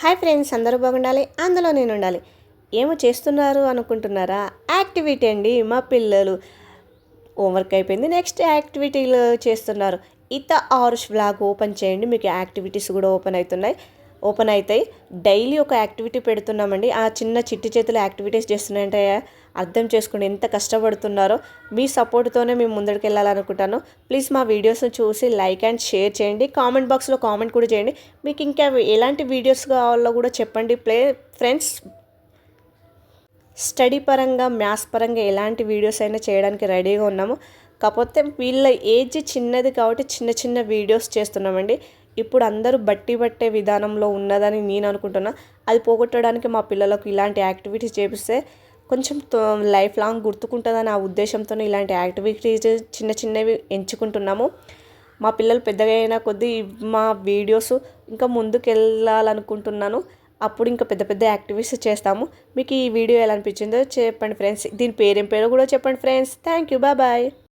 Hi friends అందరూ బాగుండాలి అందులో నేను ఉండాలి. ఏమో చేస్తున్నారు అనుకుంటున్నారా? యాక్టివిటీ అండి మా పిల్లలు హోంవర్క్ అయిపోయింది నెక్స్ట్ యాక్టివిటీలు చేస్తున్నారు. ఇత ఆరుష్ బ్లాగ్ ఓపెన్ చేయండి మీకు యాక్టివిటీస్ కూడా ఓపెన్ అవుతున్నాయి. ఓపెన్ అవుతాయి. డైలీ ఒక యాక్టివిటీ పెడుతున్నామండి. ఆ చిన్న చిట్టి చేతులు యాక్టివిటీస్ చేస్తున్నాయంటే అర్థం చేసుకోండి ఎంత కష్టపడుతున్నారో. మీ సపోర్ట్తోనే మేము ముందరికి వెళ్ళాలనుకుంటాను. ప్లీజ్ మా వీడియోస్ని చూసి లైక్ అండ్ షేర్ చేయండి. కామెంట్ బాక్స్లో కామెంట్ కూడా చేయండి. మీకు ఇంకా ఎలాంటి వీడియోస్ కావాలో కూడా చెప్పండి. ప్లే ఫ్రెండ్స్ స్టడీ పరంగా మ్యాథ్స్ పరంగా ఎలాంటి వీడియోస్ అయినా చేయడానికి రెడీగా ఉన్నాము. కాకపోతే వీళ్ళ ఏజ్ చిన్నది కాబట్టి చిన్న చిన్న వీడియోస్ చేస్తున్నామండి. ఇప్పుడు అందరూ బట్టి పట్టే విధానంలో ఉన్నదని నేను అనుకుంటున్నా. అది పోగొట్టడానికి మా పిల్లలకు ఇలాంటి యాక్టివిటీస్ చేపిస్తే కొంచెం లైఫ్ లాంగ్ గుర్తుకుంటుందని ఆ ఉద్దేశంతో ఇలాంటి యాక్టివిటీస్ చిన్న చిన్నవి ఎంచుకుంటున్నాము. మా పిల్లలు పెద్దగా అయిన కొద్దీ మా వీడియోస్ ఇంకా ముందుకు వెళ్ళాలనుకుంటున్నాను అప్పుడు ఇంకా పెద్ద పెద్ద యాక్టివిటీస్ చేస్తాము. మీకు ఈ వీడియో ఎలా అనిపించిందో చెప్పండి ఫ్రెండ్స్. దీని పేరేం పేరు కూడా చెప్పండి ఫ్రెండ్స్. Thank you. బాయ్.